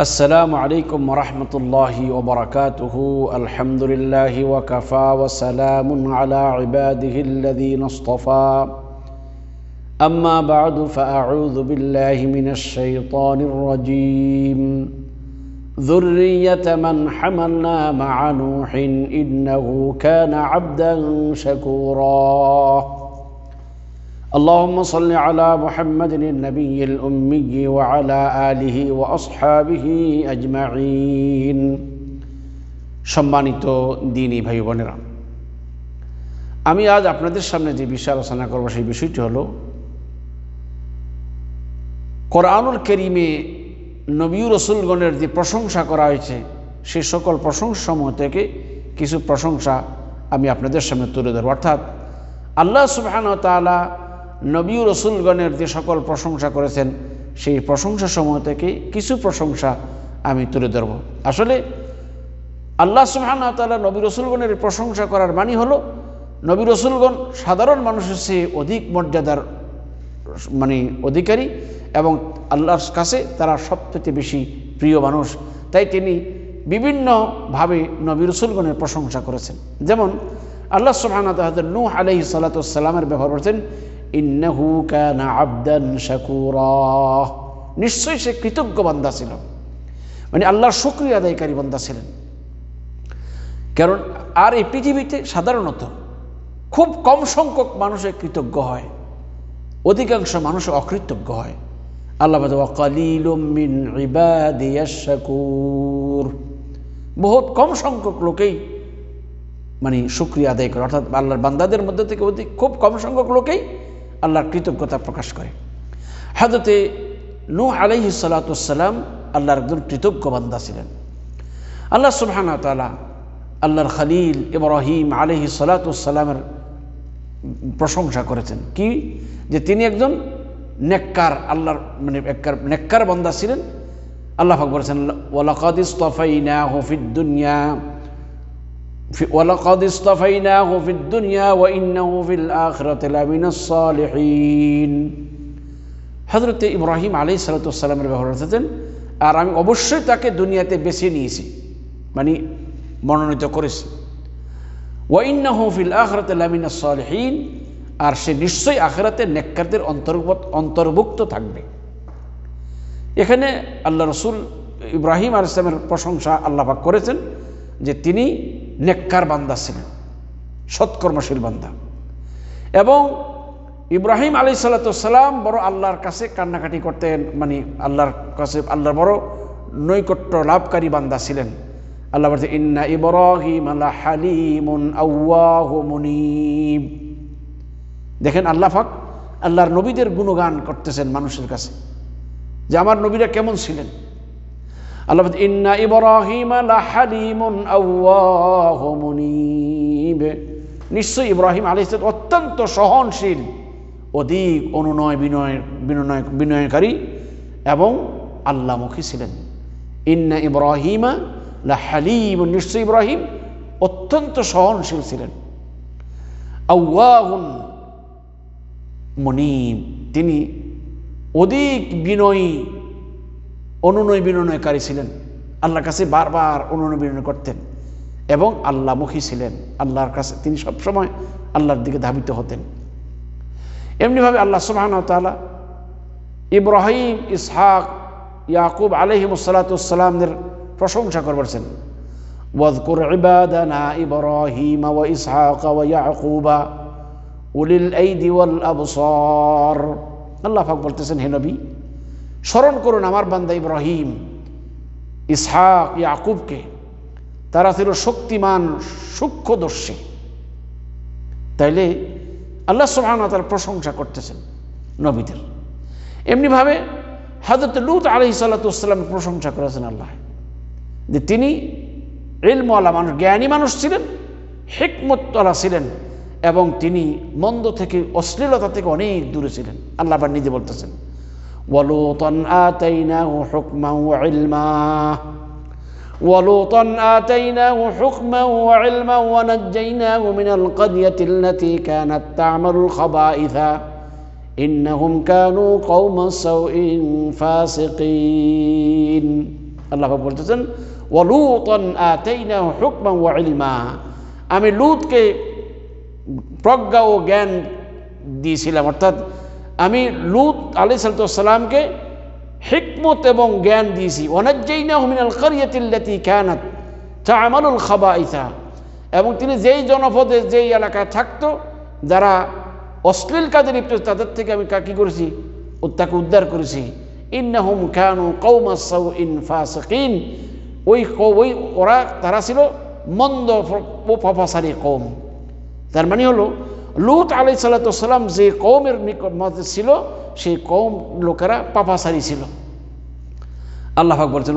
السلام عليكم ورحمة الله وبركاته. الحمد لله وكفى وسلام على عباده الذين اصطفى. أما بعد فأعوذ بالله من الشيطان الرجيم. ذرية من حملنا مع نوح إنه كان عبدا شكورا. اللهم صل على محمد النبي الأمي وعلى آله وأصحابه أجمعين সম্মানিত দিনী ভাই বোনেরা আমি আজ আপনাদের সামনে যে বিষয় আলোচনা করব সেই বিষয়টি হলো কোরআনুল করিমে নবী রসুলগণের যে প্রশংসা করা হয়েছে সেই সকল প্রশংসাসমূহ থেকে কিছু প্রশংসা আমি আপনাদের সামনে তুলে ধরব অর্থাৎ আল্লাহ সুবহান তালা নবী রসুলগণের যে সকল প্রশংসা করেছেন, সেই প্রশংসা সমূহ থেকে কিছু প্রশংসা আমি তুলে ধরব। আসলে আল্লাহ সুবহান তালা নবী রসুলগণের প্রশংসা করার মানি হলো, নবী রসুলগণ সাধারণ মানুষের চেয়ে অধিক মর্যাদার মানে অধিকারী এবং আল্লাহর কাছে তারা সবচেয়ে বেশি প্রিয় মানুষ। তাই তিনি বিভিন্নভাবে নবী রসুলগণের প্রশংসা করেছেন। যেমন আল্লাহ সুবহানাহু নূহ আলাইহি সালাতামের ব্যবহার করেছেন ইন্নাহু কানা আবদান শাকুরা। নিশ্চয়ই সে কৃতজ্ঞ বান্দা ছিল। মানে আল্লাহর শুক্রিয়া আদায়কারী বান্দা ছিলেন। কারণ আর এই পৃথিবীতে সাধারণত খুব কম সংখ্যক মানুষের কৃতজ্ঞ হয়। অধিকাংশ মানুষ অকৃতজ্ঞ হয়। আল্লাহ মিন বহুত কম সংখ্যক লোকেই মানে সুক্রিয়া আদায় করে। অর্থাৎ আল্লাহর বান্দাদের মধ্যে থেকে অধিক খুব কম সংখ্যক লোকেই আল্লাহর কৃতজ্ঞতা প্রকাশ করে। হাজতে নু আলাইহি সালাতাম আল্লাহর একজন কৃতজ্ঞ বান্দা ছিলেন। আল্লাহ সুবহানা তালা আল্লাহর খালিল ইব্রাহিম আলহি সালাতামের প্রশংসা করেছেন। কি? যে তিনি একজন নেককার, আল্লাহর মানে এককার, নেককার বন্দা ছিলেন। আল্লাহ বলেছেন ওয়ালাকাদ ইস্তফাইনা হফিদ দুনিয়া। ولقد اصطفيناه في الدنيا وإنه في الآخرة لمن الصالحين হজরত ইব্রাহিম আলী সালাতামের ব্যবহার করতেন আর আমি অবশ্যই তাকে দুনিয়াতে বেছে নিয়েছি মানে মনোনীত করেছি ওয়াইন্নাহু ফিল আখরাতে লামিনা সালহীন আর সে নিশ্চয়ই আখরাতে নেককারদের অন্তর্গত অন্তর্ভুক্ত থাকবে এখানে আল্লাহ রসুল ইব্রাহিম আল ইসলামের প্রশংসা আল্লাহাক করেছেন যে তিনি নেককার বান্দা ছিলেন, সৎকর্মশীল বান্দা। এবং ইব্রাহিম আলী সাল্লাতাম বড় আল্লাহর কাছে কান্নাকাটি করতেন মানে আল্লাহর কাছে, আল্লাহর বড় নৈকট্য লাভকারী বান্দা ছিলেন। আল্লাহ বলছে ইন্না ইব্রাহিম আল্লাহ হালিমুন মুনিব। দেখেন আল্লাহ ফাক আল্লাহর নবীদের গুণগান করতেছেন মানুষের কাছে, যে আমার নবীরা কেমন ছিলেন? আল্লাহ ইন্না ইব্রাহিম হালিমুন মুনিব। নিশ্চয়ই ইব্রাহিম আলী অত্যন্ত সহনশীল, অধিক অনুনয় বিনয় বিনয়, বিনয়কারী এবং আল্লামুখী ছিলেন। ইন্না ইব্রাহিমা হালিম নিশ্চয় ইব্রাহিম অত্যন্ত সহনশীল ছিলেন। আউয়াহুন মনিব, তিনি অধিক বিনয়ী অনুনয় বিনয়কারী ছিলেন আল্লাহর কাছে বারবার অনুনয় বিনয় করতেন এবং আল্লাহমুখী ছিলেন আল্লাহর কাছে তিনি সবসময় আল্লাহর দিকে ধাবিত হতেন এমনিভাবে আল্লাহ সুবাহন তালা ইব্রাহিম ইসহাক ইয়াকুব আলহিম সালাতামদের প্রশংসা করবেন واذكر عبادنا إبراهيم وإسحاق ويعقوب أولي الأيدي والأبصار আল্লাহ পাক বলতেছেন হে নবী স্মরণ করুন আমার বান্দা ইব্রাহিম, ইসহাক, ইয়াকুবকে। তারা ছিল শক্তিমান, সূক্ষ্মদর্শী। তাইলে আল্লাহ সুবহান তার প্রশংসা করতেছেন নবীদের। এমনিভাবে হাজরত লুত আলহি সাল্লাতামের প্রশংসা করেছেন আল্লাহ যে তিনি এলমওয়ালা মানুষ, জ্ঞানী মানুষ ছিলেন হেকমতলা ছিলেন এবং তিনি মন্দ থেকে, অশ্লীলতা থেকে অনেক দূরে ছিলেন। আল্লাহ নিজে বলতেছেন ولوطا آتيناه حكما وعلما ولوطا آتيناه حكما وعلما ونجيناه من القرية التي كانت تعمل الخبائث إنهم كانوا قوم سوء فاسقين আল্লাহ পাক বলতেছেন ওয়ালুতন আতাইনা হুকমা ওয়া ইলমা আমি লুতকে প্রজ্ঞা ও জ্ঞান দিয়েছিলাম অর্থাৎ আমি লুত আলি সালামকে হিকমত এবং জ্ঞান দিয়েছি। অনাজ্জাইনা হুমিনাল কারিয়াতিল্লাতি কানাত তা'মালুল খাবাইসা। এবং তিনি যেই জনপদে যেই এলাকায় থাকতো, যারা অশ্লীল কাজে লিপ্ত, তাদের থেকে আমি কা- কি করেছি? ও তাকে উদ্ধার করেছি। ইন্নাহুম কানু কৌমা সাউইন ফাসিকিন। ওই কৌ- ওই ওরা, তারা ছিল মন্দ ও পাপাসারি কৌম তার মানে হলো লুত আলাই সাল্লাম যে কৌমের মধ্যে ছিল, সেই কৌম লোকেরা পাপাসারি ছিল। আল্লাহ বলছেন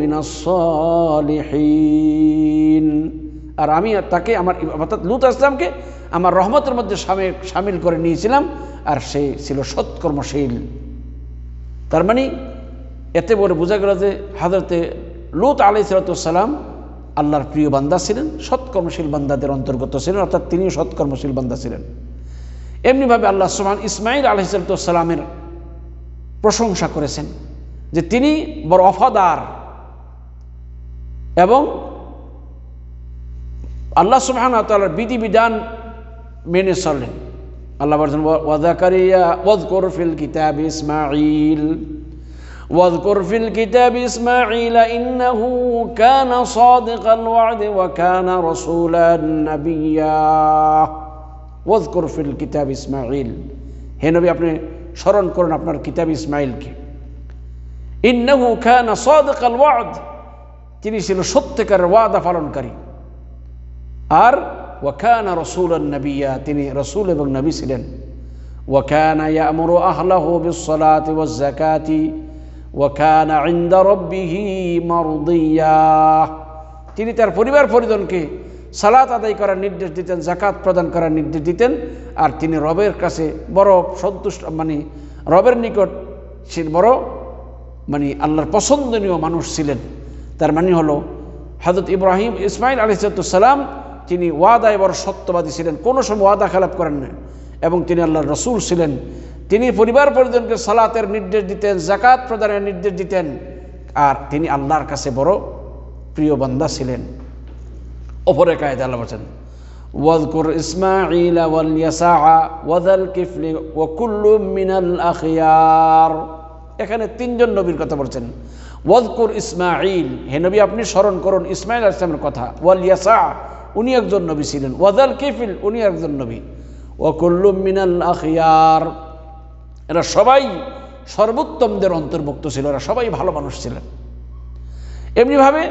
মিনাস সালিহিন। আর আমি তাকে আমার অর্থাৎ লুত আসলামকে আমার রহমতের মধ্যে সামিল করে নিয়েছিলাম, আর সে ছিল সৎকর্মশীল। তার মানে এতে বলে বোঝা গেল যে হাজরতে লুত আলাই সালাতাম আল্লাহর প্রিয় বান্দা ছিলেন, সৎকর্মশীল বান্দাদের অন্তর্গত ছিলেন, অর্থাৎ তিনিও সৎকর্মশীল বান্দা ছিলেন। এমনিভাবে আল্লাহ সুমান ইসমাইল আলহিসাল্লামের প্রশংসা করেছেন যে তিনি বড় অফাদার এবং আল্লাহ সুবহান তাআলার বিধিবিধান মেনে চলেন। আল্লাহ বলছেন ওয়াদাকারিয়া ওয়াজকুর ফিল কিতাব ইসমাঈল। واذكر في الكتاب إسماعيل إنه كان صادق الوعد وكان رسولا نبيا ওয়াজকুর ফিল কিতাব ইসমাইল হে নবী আপনি স্মরণ করুন আপনার কিতাব ইসমাইলকে ইন্নাহু খানা সাদিকাল ওয়াদ তিনি ছিল সত্যিকার ওয়াদা পালনকারী আর ওয়াকানা রসুলান নবিয়া তিনি রসুল এবং নবী ছিলেন ওয়াকানা ইয়ামুরু আহলাহু বিসসালাতি ওয়াজ যাকাতি ওয়াকানা ইনদা রাব্বিহি মারদিয়া। তিনি তার পরিবার পরিজনকে সালাত আদায় করার নির্দেশ দিতেন জাকাত প্রদান করার নির্দেশ দিতেন, আর তিনি রবের কাছে বড় সন্তুষ্ট মানে রবের নিকট সে বড় মানে আল্লাহর পছন্দনীয় মানুষ ছিলেন। তার মানে হলো হজরত ইব্রাহিম ইসমাইল আলিসাল্লাম তিনি ওয়াদায় বড় সত্যবাদী ছিলেন, কোনো সময় ওয়াদা খেলাপ করেন না এবং তিনি আল্লাহর রসুল ছিলেন। তিনি পরিবার পরিজনকে সালাতের নির্দেশ দিতেন জাকাত প্রদানের নির্দেশ দিতেন। আর তিনি আল্লাহর কাছে বড় প্রিয় বান্দা ছিলেন। অপরে কায়দা আল্লাহ বলছেন ওয়াজকুর ইসমাঈল ওয়াল ইয়াসা ওয়াদাল কিফলি ওয়া কুল্লু মিনাল আখিয়ার। এখানে তিনজন নবীর কথা বলছেন। ওয়াজকুর ইসমাঈল, হে নবী, আপনি স্মরণ করুন ইসমাইল আসলামের কথা। ওয়াল ইয়াসা উনি একজন নবী ছিলেন। ওয়াদাল কিফিল, উনি একজন নবী। ওয়া কুল্লু মিনাল আখিয়ার এরা সবাই সর্বোত্তমদের অন্তর্ভুক্ত ছিল, এরা সবাই ভালো মানুষ ছিলেন। এমনিভাবে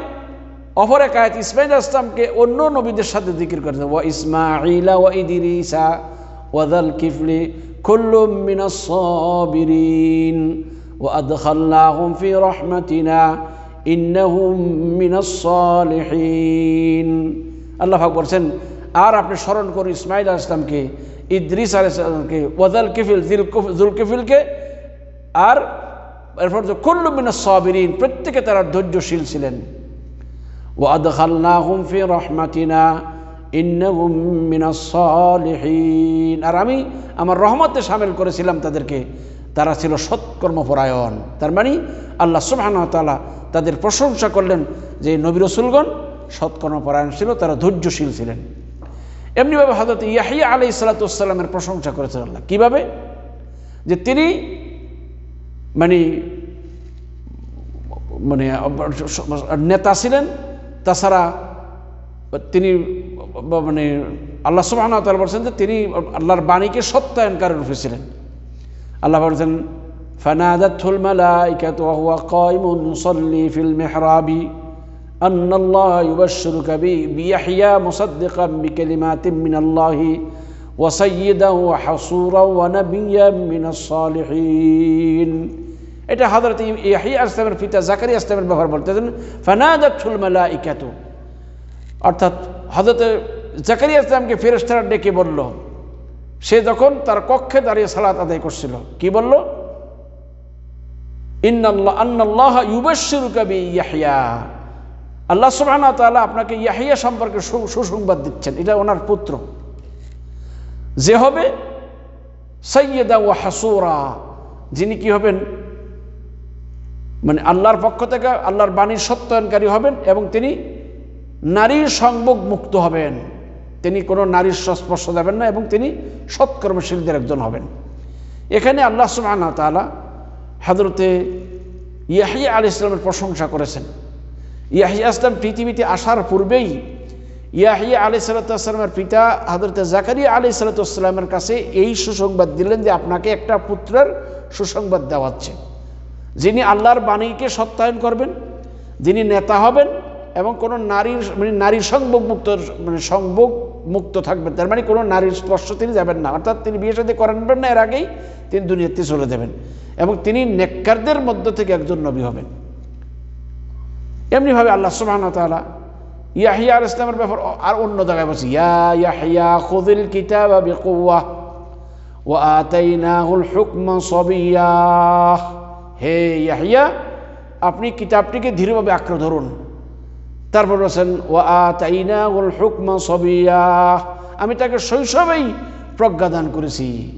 অপর এক আয়াত ইসমাইল আসলামকে অন্য নবীদের সাথে জিকির করেছেন ওয়া ইসমাইলা ওয়া ইদিরিসা ওয়াদাল কিফলি কুল্লুম মিনাস সাবিরিন ওয়া আদখালনাহুম ফি রাহমাতিনা ইন্নাহুম মিনাস সালিহিন। আল্লাহ পাক বলছেন, আর আপনি স্মরণ করুন ইসমাইল আসলামকে ইদ্রিস আলাইসালামকে ওয়াজাল কিফিল জিল জুল কিফিলকে, আর এরপর তো কুল্লুবিন সাবিরিন, প্রত্যেকে তারা ধৈর্যশীল ছিলেন। ওয়াদখালনাহুম ফি রহমাতিনা, ইন্নাহুম মিনাস সালিহিন। আর আমি আমার রহমতে সামিল করেছিলাম তাদেরকে। তারা ছিল সৎকর্মপরায়ণ। তার মানে আল্লাহ সুবাহানতালা তাদের প্রশংসা করলেন যে নবী রসুলগণ সৎকর্মপরায়ণ ছিল, তারা ধৈর্যশীল ছিলেন। এমনিভাবে হজরত ইয়াহিয়া আলি সালাতামের প্রশংসা করেছেন আল্লাহ। কীভাবে? যে তিনি মানে মানে নেতা ছিলেন, তাছাড়া তিনি মানে আল্লাহ সুবাহন তালা বলছেন যে তিনি আল্লাহর বাণীকে সত্যায়নকারী রূপে ছিলেন। আল্লাহ বলছেন, ফানাদাতুল মালাইকাতু ওয়া হুয়া কায়মুন ইউসাল্লি ফিল মিহরাবি। أن الله يبشرك بيحيى مصدقا بكلمات من الله وسيدا وحصورا ونبيا من الصالحين এটা হজরত ইয়াহিয়া আসলামের পিতা জাকারি আসলামের ব্যবহার বলতেছেন ফানাদাতুল মালাইকাতু অর্থাৎ হজরত জাকারি আসলামকে ফেরেশতারা ডেকে বলল সে যখন তার কক্ষে দাঁড়িয়ে সালাত আদায় করছিল কি বলল ইন্নাল্লাহ আন্নাল্লাহ ইউবাশশিরুকা বিয়াহিয়া আল্লাহ সুবহানাহু ওয়া তাআলা আপনাকে ইয়াহিয়া সম্পর্কে সুসংবাদ দিচ্ছেন। এটা ওনার পুত্র। যে হবে সৈয়দা ও হাসুরা। যিনি কি হবেন? মানে আল্লাহর পক্ষ থেকে আল্লাহর বাণীর সত্যায়নকারী হবেন এবং তিনি নারীর সংযোগ মুক্ত হবেন। তিনি কোনো নারীর সংস্পর্শ দেবেন না এবং তিনি সৎকর্মশীলদের একজন হবেন। এখানে আল্লাহ সুবহানাহু ওয়া তাআলা হজরতে ইয়াহিয়া আলী ইসলামের প্রশংসা করেছেন। ইয়াহিয়া ইসলাম পৃথিবীতে আসার পূর্বেই ইয়াহিয়া আলী সালাতামের পিতা হজরত জাকারিয়া আলী সালাতামের কাছে এই সুসংবাদ দিলেন যে আপনাকে একটা পুত্রের সুসংবাদ দেওয়াচ্ছে। যিনি আল্লাহর বাণীকে সত্যায়ন করবেন, যিনি নেতা হবেন এবং কোনো নারীর মানে নারী সংভোগ মুক্ত মানে সংভোগ মুক্ত থাকবেন। তার মানে কোনো নারীর স্পর্শ তিনি যাবেন না। অর্থাৎ তিনি বিয়ে সাথে করানবেন না, এর আগেই তিনি দুনিয়াতে চলে যাবেন এবং তিনি নেককারদের মধ্য থেকে একজন নবী হবেন। এমনিভাবে আল্লাহ সুবহান তাআলা ইয়াহিয়া আল ইসলামের ব্যাপার আর অন্য জায়গায় বলছি, ইয়া ইয়াহিয়া খুদিল কিতাব বিকুওয়া ওয়া আতাইনাহুল হুকমা সাবিয়া। হে ইয়াহিয়া, আপনি কিতাবটিকে ধীরভাবে আঁকড়ে ধরুন। তারপর বলছেন, ওয়া আতাইনাহুল হুকমা সাবিয়া। আমি তাকে শৈশবেই প্রজ্ঞাদান করেছি।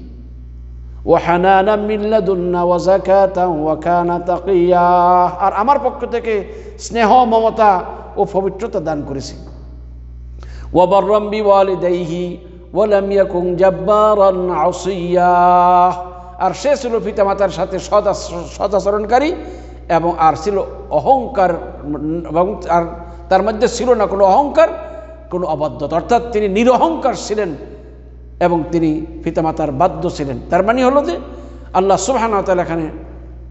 ওয়াহানানা মিল্লাদুন্না ওয়া যাকাতা ওয়া কানা তাকিয়া। আর আমার পক্ষ থেকে স্নেহ, মমতা ও পবিত্রতা দান করেছি। ওয়াবাররাম বিওয়ালিদাইহি ওয়া লাম ইয়াকুন জাব্বারান আসিয়া আর সে ছিল পিতামাতার সাথে সদাচরণকারী এবং আর ছিল অহংকার এবং আর তার মধ্যে ছিল না কোনো অহংকার, কোনো অবাধ্যতা। অর্থাৎ তিনি নিরহংকার ছিলেন। এবং তিনি পিতামাতার বাধ্য ছিলেন। তার মানে হলো যে আল্লাহ সুবহান এখানে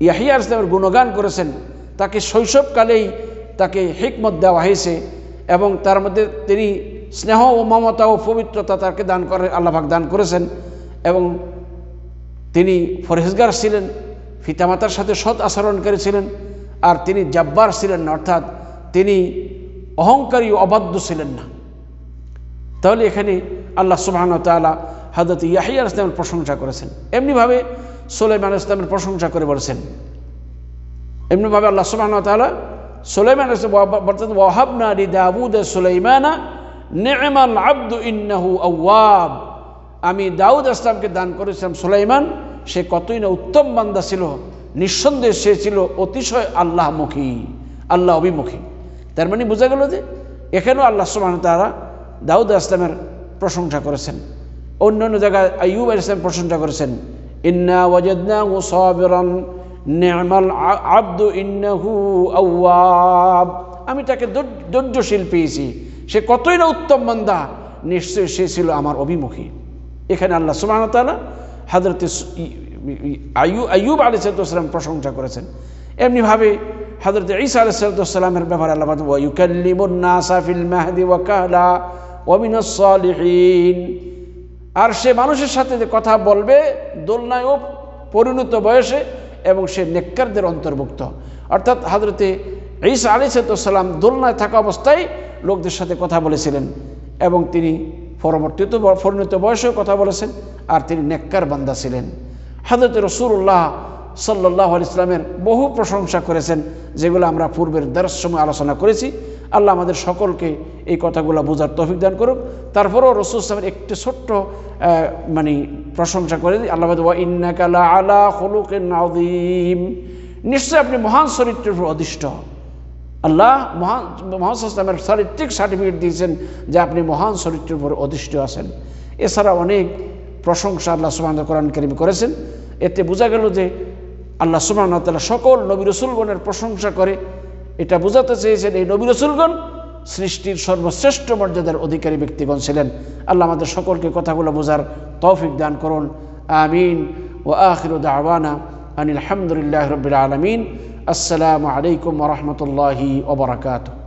ইয়াহিয়া ইসলামের গুণগান করেছেন। তাকে শৈশবকালেই তাকে হিকমত দেওয়া হয়েছে এবং তার মধ্যে তিনি স্নেহ ও মমতা ও পবিত্রতা তাকে দান করে আল্লাহাক দান করেছেন এবং তিনি ফরেজগার ছিলেন, পিতামাতার সাথে সৎ আচরণকারী ছিলেন আর তিনি জাব্বার ছিলেন না অর্থাৎ তিনি অহংকারী অবাধ্য ছিলেন না। তাহলে এখানে আল্লাহ সুবাহন তালা হাজরত ইয়াহিয়া ইসলামের প্রশংসা করেছেন। এমনিভাবে সোলাইমান ইসলামের প্রশংসা করে বলেছেন। এমনিভাবে আল্লাহ সুবাহন তালা সোলাইমান বর্তমান ওয়াহাবনা আলী দাউদ সুলাইমানা, নেমাল আব্দু ইন্নাহু আউয়াব আমি দাউদ ইসলামকে দান করেছিলাম সুলাইমান, সে কতই না উত্তম বান্দা ছিল, নিঃসন্দেহে সে ছিল অতিশয় আল্লাহমুখী, আল্লাহ অভিমুখী। তার মানে বোঝা গেল যে এখানেও আল্লাহ সুবাহ তারা দাউদ ইসলামের প্রশংসা করেছেন। অন্য অন্য জায়গায় আইয়ুব ইসলাম প্রশংসা করেছেন। ইন্না ওয়াজদনা ও আব্দু ইন্নাহু আউয়াব আমি তাকে ধৈর্যশীল পেয়েছি। সে কতই না উত্তম বান্দা, নিশ্চয়ই সে ছিল আমার অভিমুখী। এখানে আল্লাহ সুবাহ তালা হাজরত আয়ু আয়ুব আলী সালাম প্রশংসা করেছেন। এমনিভাবে হজরত ঈসা আলী সালাতামের ব্যাপারে আল্লাহ ওয়ুকাল্লিমুন্নাসাফিল মাহদি ওয়াকালা। ওমিনসলিহীন আর সে মানুষের সাথে যে কথা বলবে দোলনায়ও পরিণত বয়সে এবং সে নেককারদের অন্তর্ভুক্ত। অর্থাৎ হজরতে ঈসা আলী সালাম দোলনায় থাকা অবস্থায় লোকদের সাথে কথা বলেছিলেন এবং তিনি পরবর্তীতে পরিণত বয়সেও কথা বলেছেন আর তিনি নেককার বান্দা ছিলেন। হজরত রসুল্লাহ সাল্লাহ ইসলামের বহু প্রশংসা করেছেন, যেগুলো আমরা পূর্বের দশ সময় আলোচনা করেছি। আল্লাহ আমাদের সকলকে এই কথাগুলো বোঝার তফিক দান করুক। তারপরেও রসুল ইসলামের একটি ছোট্ট মানে প্রশংসা করে দিই। আল্লাহ ইন্নাকালা আলা হলুকেন আদিম নিশ্চয়ই আপনি মহান চরিত্রের উপর অধিষ্ঠ আল্লাহ মহান মহান ইসলামের চারিত্রিক সার্টিফিকেট দিয়েছেন যে আপনি মহান চরিত্রের উপর অধিষ্ঠ আছেন। এছাড়া অনেক প্রশংসা আল্লাহ সুবাহ কোরআন করিম করেছেন। এতে বোঝা গেল যে আল্লাহ সুবাহ সকল নবী রসুলগণের প্রশংসা করে। এটা বোঝাতে চেয়েছেন এই নবী রসুলগণ, সৃষ্টির সর্বশ্রেষ্ঠ মর্যাদার অধিকারী ব্যক্তিগণ ছিলেন। আল্লাহ আমাদের সকলকে কথাগুলো বোঝার তৌফিক দান করুন। আমিন। ও আখির দাওয়ানা আনিল আলহামদুলিল্লাহ রবিল আলমিন। আসসালামু আলাইকুম রহমতুল্লাহি ওবরাকাতু